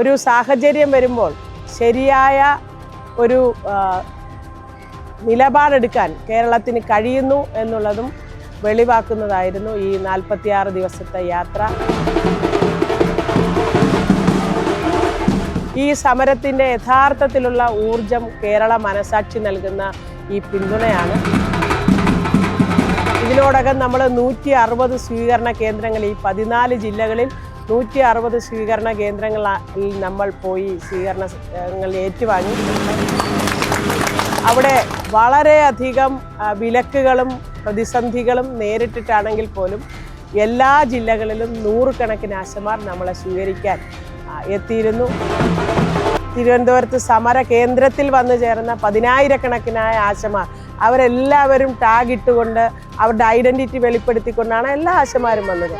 ഒരു സാഹചര്യം വരുമ്പോൾ ശരിയായ ഒരു നിലപാടെടുക്കാൻ കേരളത്തിന് കഴിയുന്നു എന്നുള്ളതും വെളിവാക്കുന്നതായിരുന്നു ഈ നാൽപ്പത്തിയാറ് ദിവസത്തെ യാത്ര. ഈ സമരത്തിന്റെ യഥാർത്ഥത്തിലുള്ള ഊർജം കേരള മനസാക്ഷി നൽകുന്ന ഈ പിന്തുണയാണ്. ഇതിനോടകം നമ്മൾ നൂറ്റി അറുപത് സ്വീകരണ കേന്ദ്രങ്ങൾ ഈ പതിനാല് ജില്ലകളിൽ നൂറ്റി അറുപത് സ്വീകരണ കേന്ദ്രങ്ങളിൽ നമ്മൾ പോയി സ്വീകരണങ്ങൾ ഏറ്റുവാങ്ങി. അവിടെ വളരെയധികം വിലക്കുകളും പ്രതിസന്ധികളും നേരിട്ടിട്ടാണെങ്കിൽ പോലും എല്ലാ ജില്ലകളിലും നൂറുകണക്കിന് ആശമാർ നമ്മളെ സ്വീകരിക്കാൻ എത്തിയിരുന്നു. തിരുവനന്തപുരത്ത് സമര കേന്ദ്രത്തിൽ വന്നു ചേർന്ന പതിനായിരക്കണക്കിനായ ആശമാർ അവരെല്ലാവരും ടാഗ് ഇട്ടുകൊണ്ട് അവരുടെ ഐഡന്റിറ്റി വെളിപ്പെടുത്തിക്കൊണ്ടാണ് എല്ലാ ആശമാരും വന്നത്.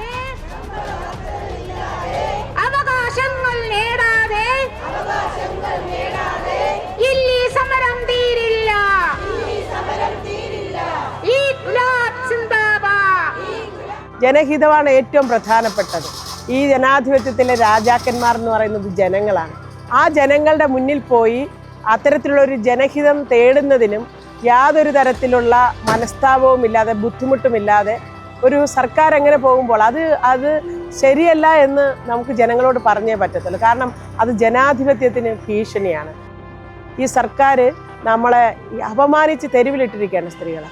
ജനഹിതമാണ് ഏറ്റവും പ്രധാനപ്പെട്ടത്. ഈ ജനാധിപത്യത്തിലെ രാജാക്കന്മാർ എന്ന് പറയുന്നത് ജനങ്ങളാണ്. ആ ജനങ്ങളുടെ മുന്നിൽ പോയി അത്തരത്തിലുള്ള ഒരു ജനഹിതം തേടുന്നതിനും യാതൊരു തരത്തിലുള്ള മനസ്താപവും ഇല്ലാതെ ബുദ്ധിമുട്ടുമില്ലാതെ ഒരു സർക്കാർ എങ്ങനെ പോകുമ്പോൾ അത് അത് ശരിയല്ല എന്ന് നമുക്ക് ജനങ്ങളോട് പറഞ്ഞേ പറ്റത്തുള്ളൂ. കാരണം അത് ജനാധിപത്യത്തിന് ഭീഷണിയാണ്. ഈ സർക്കാർ നമ്മളെ അപമാനിച്ച് തെരുവിലിട്ടിരിക്കുകയാണ് സ്ത്രീകളെ.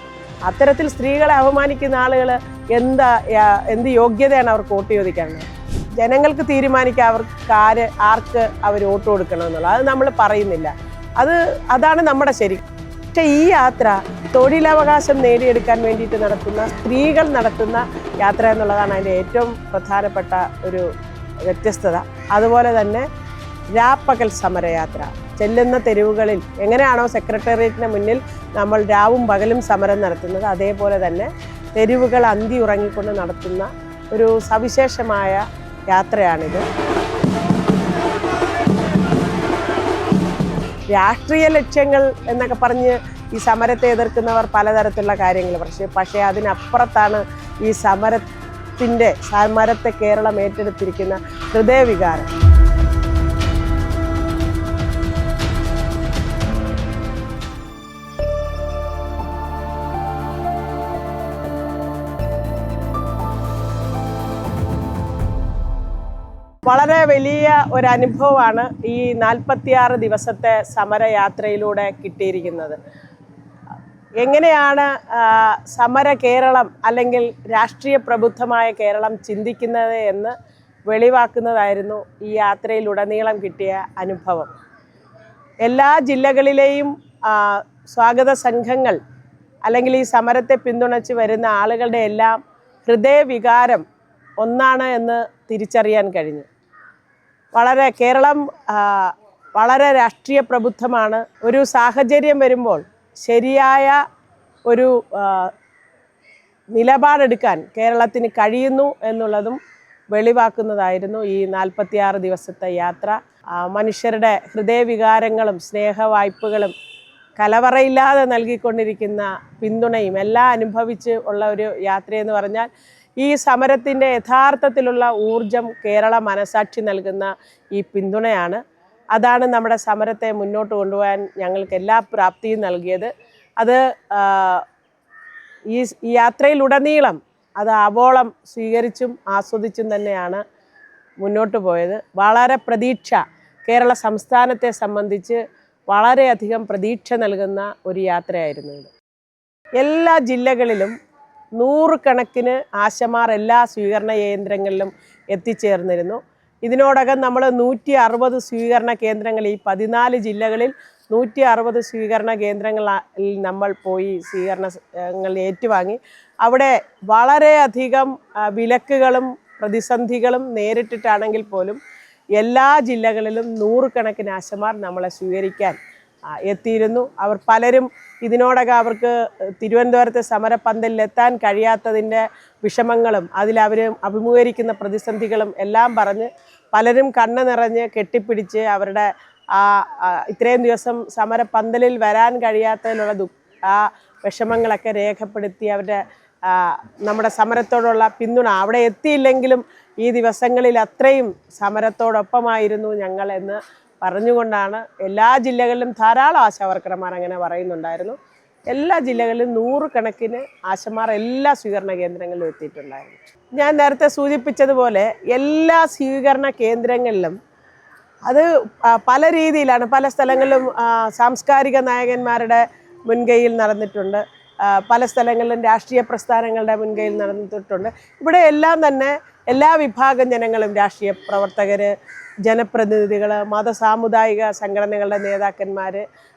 അത്തരത്തിൽ സ്ത്രീകളെ അപമാനിക്കുന്ന ആളുകൾ എന്താ എന്ത് യോഗ്യതയാണ് അവർക്ക് വോട്ട് ചോദിക്കാനുള്ളത്? ജനങ്ങൾക്ക് തീരുമാനിക്കാൻ അവർക്ക് ആര് ആർക്ക് അവർ വോട്ട് കൊടുക്കണമെന്നുള്ളത് അത് നമ്മൾ പറയുന്നില്ല. അത് അതാണ് നമ്മുടെ ശരി. പക്ഷേ ഈ യാത്ര തൊഴിലവകാശം നേടിയെടുക്കാൻ വേണ്ടിയിട്ട് നടത്തുന്ന സ്ത്രീകൾ നടത്തുന്ന യാത്ര എന്നുള്ളതാണ് അതിന്റെ ഏറ്റവും പ്രധാനപ്പെട്ട ഒരു വ്യത്യസ്തത. അതുപോലെ തന്നെ രാപ്പകൽ സമരയാത്ര. ചെല്ലുന്ന തെരുവുകളിൽ എങ്ങനെയാണോ സെക്രട്ടേറിയറ്റിന് മുന്നിൽ നമ്മൾ രാവും പകലും സമരം നടത്തുന്നത് അതേപോലെ തന്നെ തെരുവുകൾ അന്തി ഉറങ്ങിക്കൊണ്ട് നടത്തുന്ന ഒരു സവിശേഷമായ യാത്രയാണിത്. രാഷ്ട്രീയ ലക്ഷ്യങ്ങൾ എന്നൊക്കെ പറഞ്ഞ് ഈ സമരത്തെ എതിർക്കുന്നവർ പലതരത്തിലുള്ള കാര്യങ്ങൾ പക്ഷേ പക്ഷേ അതിനപ്പുറത്താണ് ഈ സമരത്തിന്റെ സമരത്തെ കേരളം ഏറ്റെടുത്തിരിക്കുന്ന ഹൃദയവികാരം. വളരെ വലിയ ഒരു അനുഭവമാണ് ഈ നാൽപ്പത്തിയാറ് ദിവസത്തെ സമരയാത്രയിലൂടെ കിട്ടിയിരിക്കുന്നത്. എങ്ങനെയാണ് സമര കേരളം അല്ലെങ്കിൽ രാഷ്ട്രീയ പ്രബുദ്ധമായ കേരളം ചിന്തിക്കുന്നത് എന്ന് വെളിവാക്കുന്നതായിരുന്നു ഈ യാത്രയിലുടനീളം കിട്ടിയ അനുഭവം. എല്ലാ ജില്ലകളിലെയും സ്വാഗത സംഘങ്ങൾ അല്ലെങ്കിൽ ഈ സമരത്തെ പിന്തുണച്ച് വരുന്ന ആളുകളുടെ എല്ലാം ഹൃദയവികാരം ഒന്നാണ് എന്ന് തിരിച്ചറിയാൻ കഴിഞ്ഞു. വളരെ കേരളം വളരെ രാഷ്ട്രീയ പ്രബുദ്ധമാണ്. ഒരു സാഹചര്യം വരുമ്പോൾ ശരിയായ ഒരു നിലപാടെടുക്കാൻ കേരളത്തിന് കഴിയുന്നു എന്നുള്ളതും വെളിവാക്കുന്നതായിരുന്നു ഈ നാൽപ്പത്തിയാറ് ദിവസത്തെ യാത്ര. മനുഷ്യരുടെ ഹൃദയവികാരങ്ങളും സ്നേഹവായ്പകളും കലവറയില്ലാതെ നൽകിക്കൊണ്ടിരിക്കുന്ന പിന്തുണയും എല്ലാം അനുഭവിച്ച് ഉള്ള ഒരു യാത്രയെന്ന് പറഞ്ഞാൽ ഈ സമരത്തിന്റെ യഥാർത്ഥത്തിലുള്ള ഊർജം കേരള മനസാക്ഷി നൽകുന്ന ഈ പിന്തുണയാണ്. അതാണ് നമ്മുടെ സമരത്തെ മുന്നോട്ട് കൊണ്ടുപോകാൻ ഞങ്ങൾക്ക് എല്ലാ പ്രാപ്തിയും നൽകിയത്. അത് ഈ യാത്രയിലുടനീളം അത് ആവോളം സ്വീകരിച്ചും ആസ്വദിച്ചും തന്നെയാണ് മുന്നോട്ട് പോയത്. വളരെ പ്രതീക്ഷ കേരള സംസ്ഥാനത്തെ സംബന്ധിച്ച് വളരെയധികം പ്രതീക്ഷ നൽകുന്ന ഒരു യാത്രയായിരുന്നു ഇത്. എല്ലാ ജില്ലകളിലും നൂറുകണക്കിന് ആശമാർ എല്ലാ സ്വീകരണ കേന്ദ്രങ്ങളിലും എത്തിച്ചേർന്നിരുന്നു. ഇതിനോടകം നമ്മൾ നൂറ്റി അറുപത് സ്വീകരണ കേന്ദ്രങ്ങൾ ഈ പതിനാല് ജില്ലകളിൽ നൂറ്റി അറുപത് സ്വീകരണ കേന്ദ്രങ്ങളിൽ നമ്മൾ പോയി സ്വീകരണങ്ങൾ ഏറ്റുവാങ്ങി. അവിടെ വളരെയധികം വിലക്കുകളും പ്രതിസന്ധികളും നേരിട്ടിട്ടാണെങ്കിൽ പോലും എല്ലാ ജില്ലകളിലും നൂറുകണക്കിന് ആശമാർ നമ്മളെ സ്വീകരിക്കാൻ എത്തിയിരുന്നു. അവർ പലരും ഇതിനോടകം അവർക്ക് തിരുവനന്തപുരത്തെ സമരപ്പന്തലിൽ എത്താൻ കഴിയാത്തതിന്റെ വിഷമങ്ങളും അതിലവർ അഭിമുഖീകരിക്കുന്ന പ്രതിസന്ധികളും എല്ലാം പറഞ്ഞ് പലരും കണ്ണ് നിറഞ്ഞ് കെട്ടിപ്പിടിച്ച് അവരുടെ ആ ഇത്രയും ദിവസം സമരപ്പന്തലിൽ വരാൻ കഴിയാത്തതിലുള്ള ദു ആ വിഷമങ്ങളൊക്കെ രേഖപ്പെടുത്തി അവരുടെ നമ്മുടെ സമരത്തോടുള്ള പിന്തുണ. അവിടെ എത്തിയില്ലെങ്കിലും ഈ ദിവസങ്ങളിൽ അത്രയും സമരത്തോടൊപ്പമായിരുന്നു ഞങ്ങൾ എന്ന് പറഞ്ഞുകൊണ്ടാണ് എല്ലാ ജില്ലകളിലും ധാരാളം ആശാവർക്കർമാർ അങ്ങനെ പറയുന്നുണ്ടായിരുന്നു. എല്ലാ ജില്ലകളിലും നൂറുകണക്കിന് ആശമാർ എല്ലാ സ്വീകരണ കേന്ദ്രങ്ങളിലും എത്തിയിട്ടുണ്ടായിരുന്നു. ഞാൻ നേരത്തെ സൂചിപ്പിച്ചതുപോലെ എല്ലാ സ്വീകരണ കേന്ദ്രങ്ങളിലും അത് പല രീതിയിലാണ് പല സ്ഥലങ്ങളിലും സാംസ്കാരിക നായകന്മാരുടെ മുൻകൈയിൽ നടന്നിട്ടുണ്ട്. പല സ്ഥലങ്ങളിലും രാഷ്ട്രീയ പ്രസ്ഥാനങ്ങളുടെ മുൻകൈയിൽ നടന്നിട്ടുണ്ട്. ഇവിടെ എല്ലാം തന്നെ എല്ലാ വിഭാഗം ജനങ്ങളും രാഷ്ട്രീയ പ്രവർത്തകർ ജനപ്രതിനിധികൾ മത സാമുദായിക സംഘടനകളുടെ നേതാക്കന്മാർ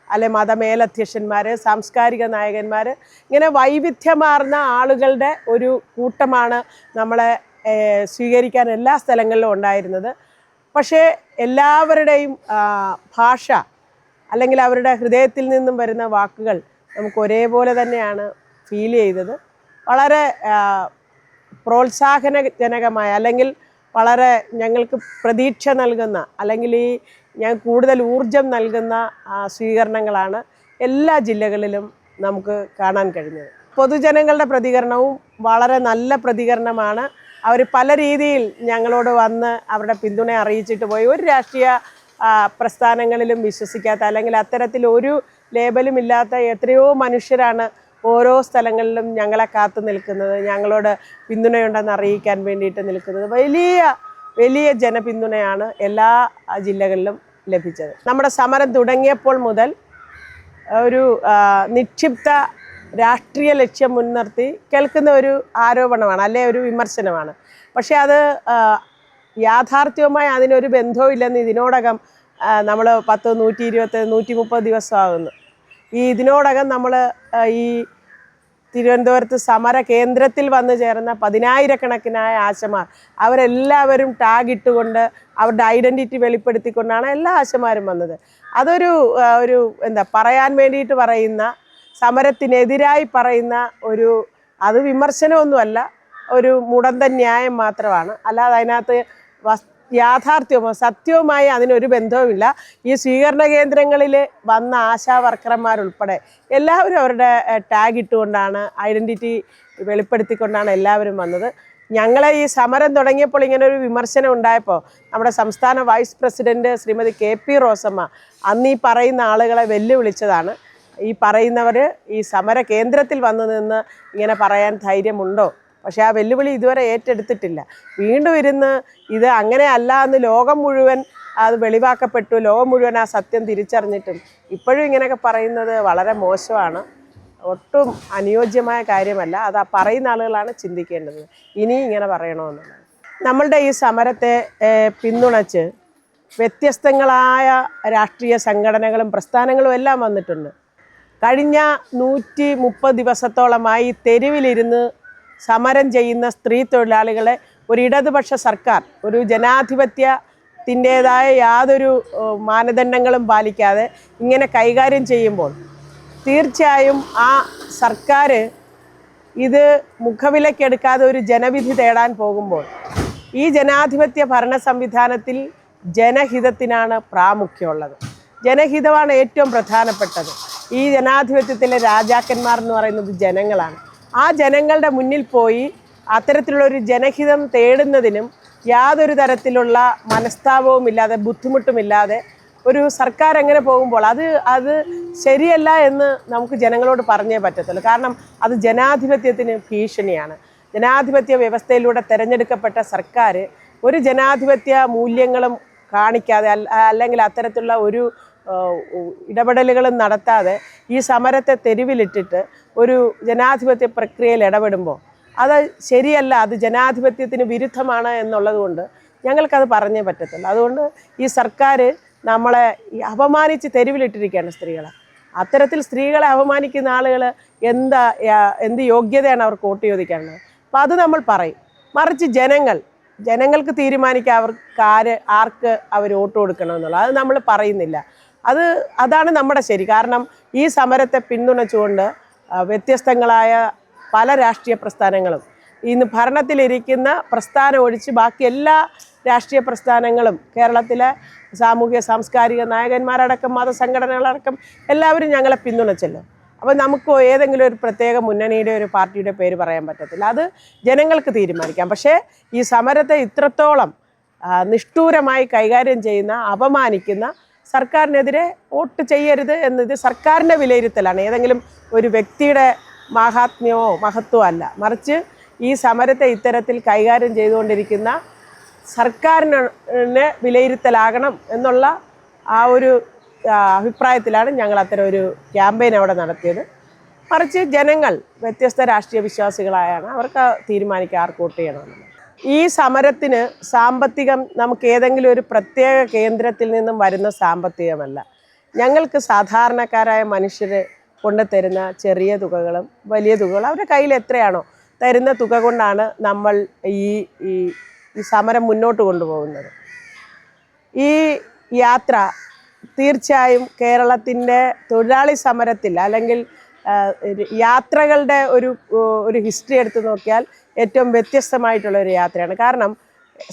അല്ലെ മതമേലധ്യക്ഷന്മാർ സാംസ്കാരിക നായകന്മാർ ഇങ്ങനെ വൈവിധ്യമാർന്ന ആളുകളുടെ ഒരു കൂട്ടമാണ് നമ്മളെ സ്വീകരിക്കാൻ എല്ലാ സ്ഥലങ്ങളിലും ഉണ്ടായിരുന്നത്. പക്ഷേ എല്ലാവരുടെയും ഭാഷ അല്ലെങ്കിൽ അവരുടെ ഹൃദയത്തിൽ നിന്നും വരുന്ന വാക്കുകൾ നമുക്ക് ഒരേപോലെ തന്നെയാണ് ഫീൽ ചെയ്തത്. വളരെ പ്രോത്സാഹനജനകമായ അല്ലെങ്കിൽ വളരെ ഞങ്ങൾക്ക് പ്രതീക്ഷ നൽകുന്ന അല്ലെങ്കിൽ ഈ ഞാൻ കൂടുതൽ ഊർജം നൽകുന്ന സ്വീകരണങ്ങളാണ് എല്ലാ ജില്ലകളിലും നമുക്ക് കാണാൻ കഴിഞ്ഞത്. പൊതുജനങ്ങളുടെ പ്രതികരണവും വളരെ നല്ല പ്രതികരണമാണ്. അവർ പല രീതിയിൽ ഞങ്ങളോട് വന്ന് അവരുടെ പിന്തുണ അറിയിച്ചിട്ട് പോയി. ഒരു രാഷ്ട്രീയ പ്രസ്ഥാനങ്ങളിലും വിശ്വസിക്കാത്ത അല്ലെങ്കിൽ അത്തരത്തിൽ ഒരു ലേബലും ഇല്ലാത്ത എത്രയോ മനുഷ്യരാണ് ഓരോ സ്ഥലങ്ങളിലും ഞങ്ങളെ കാത്തു നിൽക്കുന്നത് ഞങ്ങളോട് പിന്തുണയുണ്ടെന്ന് അറിയിക്കാൻ വേണ്ടിയിട്ട് നിൽക്കുന്നത്. വലിയ വലിയ ജനപിന്തുണയാണ് എല്ലാ ജില്ലകളിലും ലഭിച്ചത്. നമ്മുടെ സമരം തുടങ്ങിയപ്പോൾ മുതൽ ഒരു നിക്ഷിപ്ത രാഷ്ട്രീയ ലക്ഷ്യം മുൻനിർത്തി കേൾക്കുന്ന ഒരു ആരോപണമാണ് അല്ലെ ഒരു വിമർശനമാണ്. പക്ഷേ അത് യാഥാർത്ഥ്യവുമായി അതിനൊരു ബന്ധവും ഇല്ലെന്ന് ഇതിനോടകം നമ്മൾ പത്ത് നൂറ്റി ഇരുപത്തി നൂറ്റി മുപ്പത് ദിവസമാകുന്നു. ഈ ഇതിനോടകം നമ്മൾ ഈ തിരുവനന്തപുരത്ത് സമര കേന്ദ്രത്തിൽ വന്നു ചേർന്ന പതിനായിരക്കണക്കിനായ ആശമാർ അവരെല്ലാവരും ടാഗ് ഇട്ടുകൊണ്ട് അവരുടെ ഐഡന്റിറ്റി വെളിപ്പെടുത്തിക്കൊണ്ടാണ് എല്ലാ ആശമാരും വന്നത്. അതൊരു ഒരു എന്താ പറയാൻ വേണ്ടിയിട്ട് പറയുന്ന സമരത്തിനെതിരായി പറയുന്ന ഒരു അത് വിമർശനമൊന്നുമല്ല ഒരു മുടന്ത ന്യായം മാത്രമാണ്. അല്ലാതെ അതിനകത്ത് യാഥാർത്ഥ്യമോ സത്യവുമായി അതിനൊരു ബന്ധവുമില്ല. ഈ സ്വീകരണ കേന്ദ്രങ്ങളിൽ വന്ന ആശാ വർക്കർമാരുൾപ്പെടെ എല്ലാവരും അവരുടെ ടാഗ് ഇട്ടുകൊണ്ടാണ് ഐഡന്റിറ്റി വെളിപ്പെടുത്തിക്കൊണ്ടാണ് എല്ലാവരും വന്നത്. ഞങ്ങളെ ഈ സമരം തുടങ്ങിയപ്പോൾ ഇങ്ങനെ ഒരു വിമർശനം ഉണ്ടായപ്പോൾ നമ്മുടെ സംസ്ഥാന vice president Shrimati K P Rosamma അന്ന് ഈ പറയുന്ന ആളുകളെ വെല്ലുവിളിച്ചതാണ്. ഈ പറയുന്നവർ ഈ സമര കേന്ദ്രത്തിൽ വന്നു നിന്ന് ഇങ്ങനെ പറയാൻ ധൈര്യമുണ്ടോ? പക്ഷേ ആ വെല്ലുവിളി ഇതുവരെ ഏറ്റെടുത്തിട്ടില്ല. വീണ്ടും ഇരുന്ന് ഇത് അങ്ങനെ അല്ല എന്ന് ലോകം മുഴുവൻ അത് വെളിവാക്കപ്പെട്ടു. ലോകം മുഴുവൻ ആ സത്യം തിരിച്ചറിഞ്ഞിട്ടും ഇപ്പോഴും ഇങ്ങനെയൊക്കെ പറയുന്നത് വളരെ മോശമാണ്. ഒട്ടും അനുയോജ്യമായ കാര്യമല്ല. അത് പറയുന്ന ആളുകളാണ് ചിന്തിക്കേണ്ടത്. ഇനി ഇങ്ങനെ പറയണമെന്നുള്ളത്. നമ്മളുടെ ഈ സമരത്തെ പിന്തുണച്ച് വ്യത്യസ്തങ്ങളായ രാഷ്ട്രീയ സംഘടനകളും പ്രസ്ഥാനങ്ങളും എല്ലാം വന്നിട്ടുണ്ട്. കഴിഞ്ഞ നൂറ്റി മുപ്പത് ദിവസത്തോളമായി തെരുവിലിരുന്ന് സമരം ചെയ്യുന്ന സ്ത്രീ തൊഴിലാളികളെ ഒരു ഇടതുപക്ഷ സർക്കാർ ഒരു ജനാധിപത്യത്തിന്റെതായ യാതൊരു മാനദണ്ഡങ്ങളും പാലിക്കാതെ ഇങ്ങനെ കൈകാര്യം ചെയ്യുമ്പോൾ തീർച്ചയായും ആ സർക്കാർ ഇത് മുഖവിലക്കെടുക്കാതെ ഒരു ജനവിധി തേടാൻ പോകുമ്പോൾ ഈ ജനാധിപത്യ ഭരണ സംവിധാനത്തിൽ ജനഹിതത്തിനാണ് പ്രാമുഖ്യമുള്ളത്. ജനഹിതമാണ് ഏറ്റവും പ്രധാനപ്പെട്ടത്. ഈ ജനാധിപത്യത്തിലെ രാജാക്കന്മാർ എന്ന് പറയുന്നത് ജനങ്ങളാണ്. ആ ജനങ്ങളുടെ മുന്നിൽ പോയി അത്തരത്തിലുള്ള ഒരു ജനഹിതം തേടുന്നതിനും യാതൊരു തരത്തിലുള്ള മനസ്താപവും ഇല്ലാതെ ബുദ്ധിമുട്ടുമില്ലാതെ ഒരു സർക്കാർ എങ്ങനെ പോകുമ്പോൾ അത് അത് ശരിയല്ല എന്ന് നമുക്ക് ജനങ്ങളോട് പറഞ്ഞേ പറ്റത്തുള്ളൂ. കാരണം അത് ജനാധിപത്യത്തിന് ഭീഷണിയാണ്. ജനാധിപത്യ വ്യവസ്ഥയിലൂടെ തിരഞ്ഞെടുക്കപ്പെട്ട സർക്കാർ ഒരു ജനാധിപത്യ മൂല്യങ്ങളും കാണിക്കാതെ അല്ലെങ്കിൽ അത്തരത്തിലുള്ള ഒരു ഇടപെടലുകളും നടത്താതെ ഈ സമരത്തെ തെരുവിലിട്ടിട്ട് ഒരു ജനാധിപത്യ പ്രക്രിയയിൽ ഇടപെടുമ്പോൾ അത് ശരിയല്ല അത് ജനാധിപത്യത്തിന് വിരുദ്ധമാണ് എന്നുള്ളതുകൊണ്ട് ഞങ്ങൾക്കത് പറഞ്ഞേ പറ്റത്തുള്ളൂ. അതുകൊണ്ട് ഈ സർക്കാർ നമ്മളെ അപമാനിച്ച് തെരുവിലിട്ടിരിക്കുകയാണ് സ്ത്രീകളെ. അത്തരത്തിൽ സ്ത്രീകളെ അപമാനിക്കുന്ന ആളുകൾ എന്താ എന്ത് യോഗ്യതയാണ് അവർക്ക് വോട്ട് ചോദിക്കാനുള്ളത്? അപ്പോൾ അത് നമ്മൾ പറയും. മറിച്ച് ജനങ്ങൾ ജനങ്ങൾക്ക് തീരുമാനിക്കാം അവർക്ക് ആര് ആർക്ക് അവർ വോട്ട് കൊടുക്കണമെന്നുള്ളത്. അത് നമ്മൾ പറയുന്നില്ല. അത് അതാണ് നമ്മുടെ ശരി. കാരണം ഈ സമരത്തെ പിന്തുണച്ചുകൊണ്ട് വ്യത്യസ്തങ്ങളായ പല രാഷ്ട്രീയ പ്രസ്ഥാനങ്ങളും ഇന്ന് ഭരണത്തിലിരിക്കുന്ന പ്രസ്ഥാനം ഒഴിച്ച് ബാക്കി എല്ലാ രാഷ്ട്രീയ പ്രസ്ഥാനങ്ങളും കേരളത്തിലെ സാമൂഹ്യ സാംസ്കാരിക നായകന്മാരടക്കം മതസംഘടനകളടക്കം എല്ലാവരും ഞങ്ങളെ പിന്തുണച്ചല്ലോ. അപ്പോൾ നമുക്ക് ഏതെങ്കിലും ഒരു പ്രത്യേക മുന്നണിയുടെ ഒരു പാർട്ടിയുടെ പേര് പറയാൻ പറ്റത്തില്ല. അത് ജനങ്ങൾക്ക് തീരുമാനിക്കാം. പക്ഷേ ഈ സമരത്തെ ഇത്രത്തോളം നിഷ്ഠൂരമായി കൈകാര്യം ചെയ്യുന്ന അപമാനിക്കുന്ന സർക്കാരിനെതിരെ വോട്ട് ചെയ്യരുത് എന്നത് സർക്കാരിന്റെ വിലയിരുത്തലാണ്. ഏതെങ്കിലും ഒരു വ്യക്തിയുടെ മഹാത്മ്യമോ മഹത്വമോ അല്ല. മറിച്ച് ഈ സമരത്തെ ഇത്തരത്തിൽ കൈകാര്യം ചെയ്തുകൊണ്ടിരിക്കുന്ന സർക്കാരിനെ വിലയിരുത്തലാകണം എന്നുള്ള ആ ഒരു അഭിപ്രായത്തിലാണ് ഞങ്ങൾ അത്തരം ഒരു ക്യാമ്പയിൻ അവിടെ നടത്തിയത്. മറിച്ച് ജനങ്ങൾ വ്യത്യസ്ത രാഷ്ട്രീയ വിശ്വാസികളായാണ് അവർക്ക് തീരുമാനിക്കുക ആർക്ക് വോട്ട് ചെയ്യണമെന്നുള്ളത്. ഈ സമരത്തിന് സാമ്പത്തികം നമുക്ക് ഏതെങ്കിലും ഒരു പ്രത്യേക കേന്ദ്രത്തിൽ നിന്നും വരുന്ന സാമ്പത്തികമല്ല. ഞങ്ങൾക്ക് സാധാരണക്കാരായ മനുഷ്യർ കൊണ്ടുതരുന്ന ചെറിയ തുകകളും വലിയ തുകകളും അവരുടെ കയ്യിൽ എത്രയാണോ തരുന്ന തുക കൊണ്ടാണ് നമ്മൾ ഈ ഈ സമരം മുന്നോട്ട് കൊണ്ടുപോകുന്നത്. ഈ യാത്ര തീർച്ചയായും കേരളത്തിന്റെ തൊഴിലാളി സമരത്തിൽ അല്ലെങ്കിൽ യാത്രകളുടെ ഒരു ഒരു ഹിസ്റ്ററി എടുത്ത് നോക്കിയാൽ ഏറ്റവും വ്യത്യസ്തമായിട്ടുള്ള ഒരു യാത്രയാണ്. കാരണം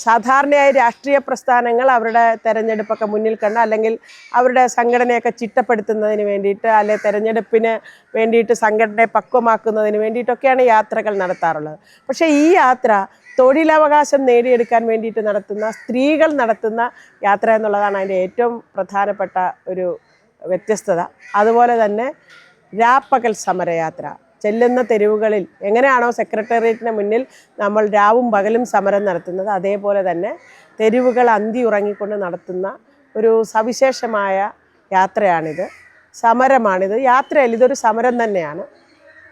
സാധാരണയായി രാഷ്ട്രീയ പ്രസ്ഥാനങ്ങൾ അവരുടെ തെരഞ്ഞെടുപ്പൊക്കെ മുന്നിൽ കണ്ട് അല്ലെങ്കിൽ അവരുടെ സംഘടനയൊക്കെ ചിട്ടപ്പെടുത്തുന്നതിന് വേണ്ടിയിട്ട് അല്ലെ തെരഞ്ഞെടുപ്പിന് വേണ്ടിയിട്ട് സംഘടനയെ പക്വമാക്കുന്നതിന് വേണ്ടിയിട്ടൊക്കെയാണ് യാത്രകൾ നടത്താറുള്ളത്. പക്ഷേ ഈ യാത്ര തൊഴിലവകാശം നേടിയെടുക്കാൻ വേണ്ടിയിട്ട് നടത്തുന്ന സ്ത്രീകൾ നടത്തുന്ന യാത്ര എന്നുള്ളതാണ് അതിന്റെ ഏറ്റവും പ്രധാനപ്പെട്ട ഒരു വ്യത്യസ്തത. അതുപോലെ തന്നെ രാപ്പകൽ സമരയാത്ര. ചെല്ലുന്ന തെരുവുകളിൽ എങ്ങനെയാണോ സെക്രട്ടേറിയറ്റിന് മുന്നിൽ നമ്മൾ രാവും പകലും സമരം നടത്തുന്നത് അതേപോലെ തന്നെ തെരുവുകൾ അന്തി ഉറങ്ങിക്കൊണ്ട് നടത്തുന്ന ഒരു സവിശേഷമായ യാത്രയാണിത്. സമരമാണിത്. യാത്രയല്ല ഇതൊരു സമരം തന്നെയാണ്.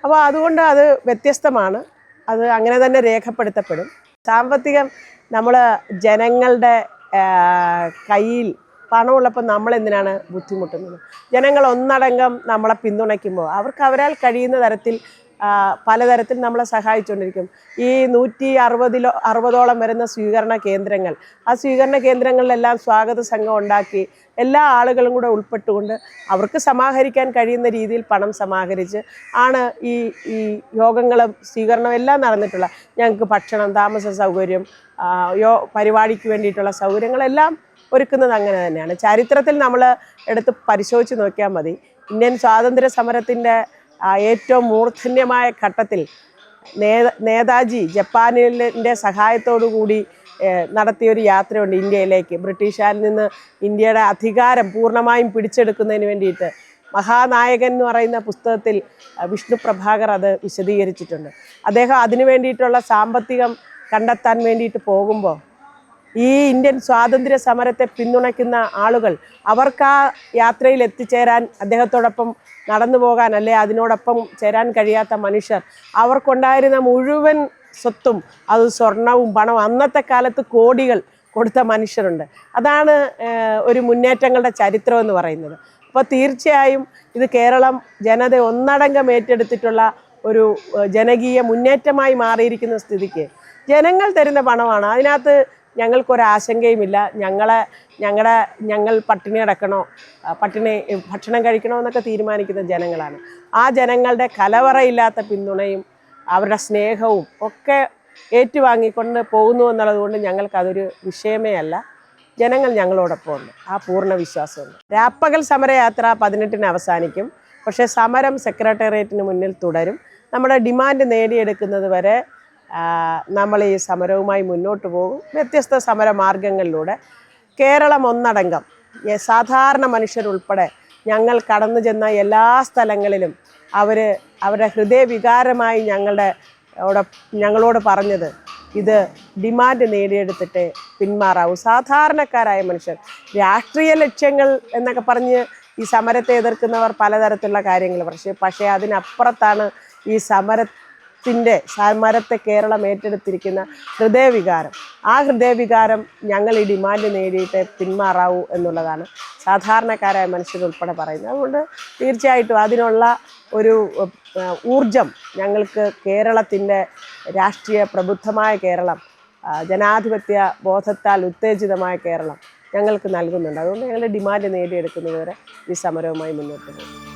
അപ്പോൾ അതുകൊണ്ട് അത് വ്യത്യസ്തമാണ്. അത് അങ്ങനെ തന്നെ രേഖപ്പെടുത്തപ്പെടും. സാമ്പത്തികം നമ്മൾ ജനങ്ങളുടെ കയ്യിൽ പണമുള്ളപ്പോൾ നമ്മൾ എന്തിനാണ് ബുദ്ധിമുട്ടുന്നത്? ജനങ്ങൾ ഒന്നടങ്കം നമ്മളെ പിന്തുണയ്ക്കുമ്പോൾ അവർക്ക് അവരാൽ കഴിയുന്ന തരത്തിൽ പലതരത്തിൽ നമ്മളെ സഹായിച്ചുകൊണ്ടിരിക്കും. ഈ നൂറ്റി അറുപതിലോ അറുപതോളം വരുന്ന സ്വീകരണ കേന്ദ്രങ്ങൾ ആ സ്വീകരണ കേന്ദ്രങ്ങളിലെല്ലാം സ്വാഗത സംഘം ഉണ്ടാക്കി എല്ലാ ആളുകളും കൂടെ ഉൾപ്പെട്ടുകൊണ്ട് അവർക്ക് സമാഹരിക്കാൻ കഴിയുന്ന രീതിയിൽ പണം സമാഹരിച്ച് ആണ് ഈ ഈ യോഗങ്ങളും സ്വീകരണവും എല്ലാം നടന്നിട്ടുള്ളത്. ഞങ്ങൾക്ക് ഭക്ഷണം താമസ സൗകര്യം യോ പരിപാടിക്ക് വേണ്ടിയിട്ടുള്ള സൗകര്യങ്ങളെല്ലാം ഒരുക്കുന്നത് അങ്ങനെ തന്നെയാണ്. ചരിത്രത്തിൽ നമ്മൾ എടുത്ത് പരിശോധിച്ച് നോക്കിയാൽ മതി. ഇന്ത്യൻ സ്വാതന്ത്ര്യ സമരത്തിന്റെ ഏറ്റവും മൂർധന്യമായ ഘട്ടത്തിൽ നേത നേതാജി ജപ്പാനിന്റെ സഹായത്തോടു കൂടി നടത്തിയൊരു യാത്രയുണ്ട് ഇന്ത്യയിലേക്ക്. ബ്രിട്ടീഷുകാരിൽ നിന്ന് ഇന്ത്യയുടെ അധികാരം പൂർണമായും പിടിച്ചെടുക്കുന്നതിന് വേണ്ടിയിട്ട് മഹാനായകൻ എന്ന് പറയുന്ന പുസ്തകത്തിൽ വിഷ്ണു പ്രഭാകർ അത് വിശദീകരിച്ചിട്ടുണ്ട്. അദ്ദേഹം അതിനു വേണ്ടിയിട്ടുള്ള സാമ്പത്തികം കണ്ടെത്താൻ വേണ്ടിയിട്ട് പോകുമ്പോൾ ഈ ഇന്ത്യൻ സ്വാതന്ത്ര്യ സമരത്തെ പിന്തുണയ്ക്കുന്ന ആളുകൾ അവർക്ക് ആ യാത്രയിൽ എത്തിച്ചേരാൻ അദ്ദേഹത്തോടൊപ്പം നടന്നു പോകാൻ അല്ലെ അതിനോടൊപ്പം ചേരാൻ കഴിയാത്ത മനുഷ്യർ അവർക്കുണ്ടായിരുന്ന മുഴുവൻ സ്വത്തും അത് സ്വർണവും പണവും അന്നത്തെ കാലത്ത് കോടികൾ കൊടുത്ത മനുഷ്യരുണ്ട്. അതാണ് ഒരു മുന്നേറ്റങ്ങളുടെ ചരിത്രം എന്ന് പറയുന്നത്. അപ്പോൾ തീർച്ചയായും ഇത് കേരളം ജനത ഒന്നടങ്കം ഏറ്റെടുത്തിട്ടുള്ള ഒരു ജനകീയ മുന്നേറ്റമായി മാറിയിരിക്കുന്ന സ്ഥിതിക്ക് ജനങ്ങൾ തരുന്ന പണമാണ്. അതിനകത്ത് ഞങ്ങൾക്കൊരാശങ്കയുമില്ല. ഞങ്ങളെ ഞങ്ങളുടെ ഞങ്ങൾ പട്ടിണി അടക്കണോ പട്ടിണി ഭക്ഷണം കഴിക്കണോ എന്നൊക്കെ തീരുമാനിക്കുന്ന ജനങ്ങളാണ്. ആ ജനങ്ങളുടെ കലവറയില്ലാത്ത പിന്തുണയും അവരുടെ സ്നേഹവും ഒക്കെ ഏറ്റുവാങ്ങിക്കൊണ്ട് പോകുന്നു എന്നുള്ളത് കൊണ്ട് ഞങ്ങൾക്കതൊരു വിഷയമേ അല്ല. ജനങ്ങൾ ഞങ്ങളോടൊപ്പം ഉണ്ട് ആ പൂർണ വിശ്വാസമുണ്ട്. രാപ്പകൽ സമരയാത്ര പതിനെട്ടിന് അവസാനിക്കും. പക്ഷേ സമരം സെക്രട്ടേറിയറ്റിന് മുന്നിൽ തുടരും. നമ്മുടെ ഡിമാൻഡ് നേടിയെടുക്കുന്നത് വരെ നമ്മൾ ഈ സമരവുമായി മുന്നോട്ട് പോകും. വ്യത്യസ്ത സമര മാർഗങ്ങളിലൂടെ കേരളം ഒന്നടങ്കം സാധാരണ മനുഷ്യരുൾപ്പെടെ ഞങ്ങൾ കടന്നു ചെന്ന എല്ലാ സ്ഥലങ്ങളിലും അവർ അവരുടെ ഹൃദയവികാരമായി ഞങ്ങളുടെ ഞങ്ങളോട് പറഞ്ഞത് ഇത് ഡിമാൻഡ് നേടിയെടുത്തിട്ട് പിന്മാറാവൂ. സാധാരണക്കാരായ മനുഷ്യർ രാഷ്ട്രീയ ലക്ഷ്യങ്ങൾ എന്നൊക്കെ പറഞ്ഞ് ഈ സമരത്തെ എതിർക്കുന്നവർ പലതരത്തിലുള്ള കാര്യങ്ങൾ പക്ഷേ പക്ഷേ അതിനപ്പുറത്താണ് ഈ സമരത്തിന്റെ സമരത്തെ കേരളം ഏറ്റെടുത്തിരിക്കുന്ന ഹൃദയവികാരം. ആ ഹൃദയവികാരം ഞങ്ങൾ ഈ ഡിമാൻഡ് നേടിയിട്ട് പിന്മാറാവൂ എന്നുള്ളതാണ് സാധാരണക്കാരായ മനുഷ്യരുൾപ്പെടെ പറയുന്നത്. അതുകൊണ്ട് തീർച്ചയായിട്ടും അതിനുള്ള ഒരു ഊർജം ഞങ്ങൾക്ക് കേരളത്തിന്റെ രാഷ്ട്രീയ പ്രബുദ്ധമായ കേരളം ജനാധിപത്യ ബോധത്താൽ ഉത്തേജിതമായ കേരളം ഞങ്ങൾക്ക് നൽകുന്നുണ്ട്. അതുകൊണ്ട് ഞങ്ങൾ ഡിമാൻഡ് നേടിയെടുക്കുന്നതുവരെ ഈ സമരവുമായി മുന്നോട്ട് പോകും.